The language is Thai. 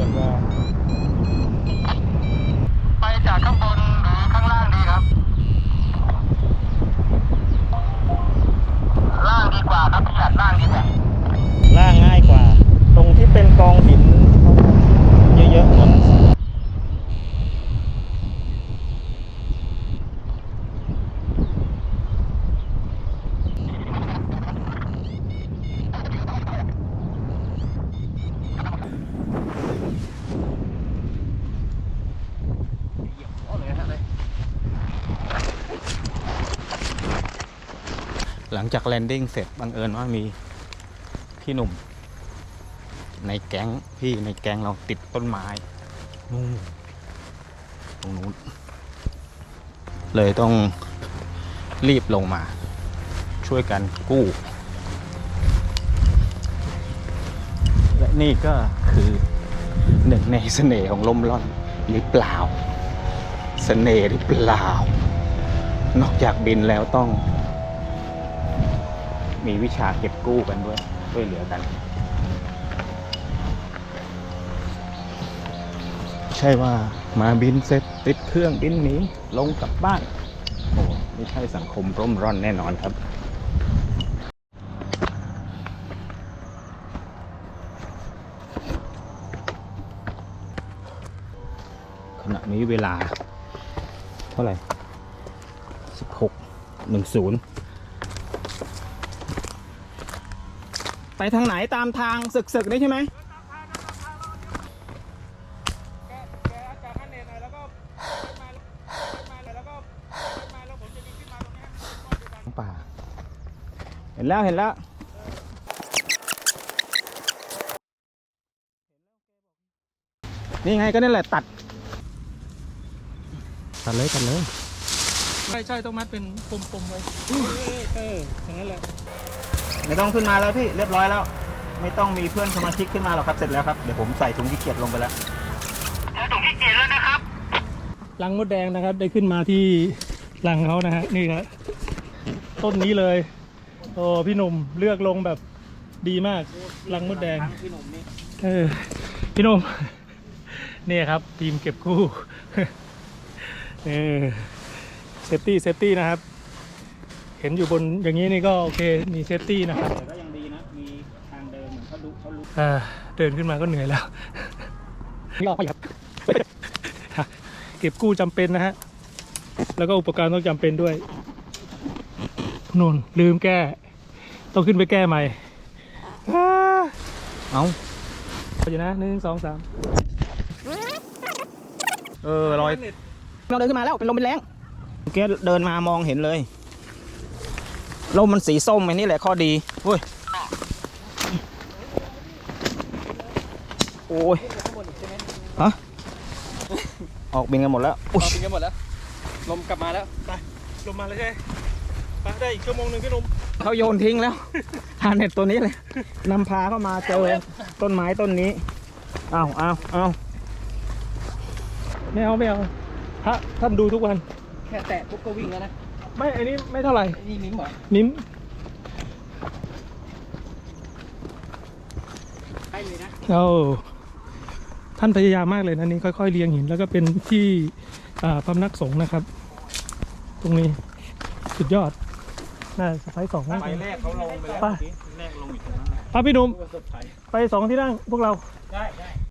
จะไม่ได้เปิดวอล ไปจากข้างบนหรือข้างล่างดีครับ ล่างดีกว่าครับจัดล่างดีกว่า ล่างง่ายกว่า ตรงที่เป็นกองหินเยอะๆหมด หลังจากแลนดิ้งเสร็จบังเอิญว่ามีพี่หนุ่ม ในแก๊งพี่ในแก๊งเราติดต้นไม้นู่นตรงนู้น เลยต้องรีบลงมา ช่วยกันกู้ และนี่ก็คือหนึ่งในเสน่ห์ของลมร่อนหรือเปล่า เสน่ห์หรือเปล่า นอกจากบินแล้วต้อง มีวิชาเก็บกู้กันด้วยช่วยเหลือกัน ใช่ว่ามาบินเสร็จติดเครื่องบินหนีลงกลับบ้านโอ้ไม่ใช่สังคมร่มร่อนแน่นอนครับขณะนี้เวลา เท่าไหร่ 16 10 ไปทางไหนตามทางศึกๆนี่ใช่ไหมป่า เห็นแล้วเห็นแล้วนี่ไงก็นี่แหละตัด ตัดเลยตัดเลย ใช่ใช่ต้องมัดเป็นปมๆไว้ ไม่ต้องขึ้นมาแล้วพี่เรียบร้อยแล้ว ไม่ต้องมีเพื่อนสมาชิกขึ้นมาหรอกครับเสร็จแล้วครับเดี๋ยวผมใส่ถุงขี้เกียจลงไปแล้วเจอถุงที่เกียจแล้วนะครับรังมดแดงนะครับ ได้ขึ้นมาที่รังเขานะฮะนี่ครับต้นนี้เลยโอ้พี่หนุ่มเลือกลงแบบดีมากรังมดแดงพี่หนุ่มนี่เออพี่หนุ่มเนี่ยครับ ทีมเก็บกู้เออเซฟตี้เซฟตี้นะครับ เห็นอยู่บนอย่างนี้นี่ก็โอเคมีเซฟตี้นะครับแต่ก็ยังดีนะมีทางเดินเหมือนเขาดูเขารู้อ่าเดินขึ้นมาก็เหนื่อยแล้วรอไปครับเก็บกู้จำเป็นนะฮะแล้วก็อุปกรณ์ต้องจำเป็นด้วยนุ่นลืมแก้ ต้องขึ้นไปแก้ใหม่อ่าเอาเดี๋ยวนะหนึ่งสองสามเออรอยเราเดินขึ้นมาแล้วเป็นลมเป็นแรงแกเดินมามองเห็นเลย ลมมันสีส้มไอ้นี่แหละข้อดีเฮ้ยโอ้ยฮะออกบินกันหมดแล้วอุ๊ยเราบินกันหมดแล้ว ลมกลับมาแล้วไปลงมาเลยใช่ไหมไปได้อีกชั่วโมงหนึ่งพี่หนุ่มเขาโยนทิ้งแล้วฮาเน็ตตัวนี้เลยนำพาเข้ามาเจอต้นไม้ต้นนี้อ้าวอ้าวอ้าวไม่เอาไม่เอาพระท่านดูทุกวัน แค่แตะปุ๊บก็วิ่งแล้วนะ ไม่อันนี้ไม่เท่าไหร่นี่มิ้มเหรอนิ้มใช่เลยนะเอาท่านพยายามมากเลยนะนี่ค่อยๆเรียงหิน แล้วก็เป็นที่อ่าพำนักสงฆ์นะครับ ตรงนี้สุดยอดน่าสไปสองนะ ไปแรกเขาลงไปแล้วไปแรกลงอยู่ตรงนั้นพาพี่หนุ่มประสบภัยไปสองที่นั่งพวกเรา ได้ได้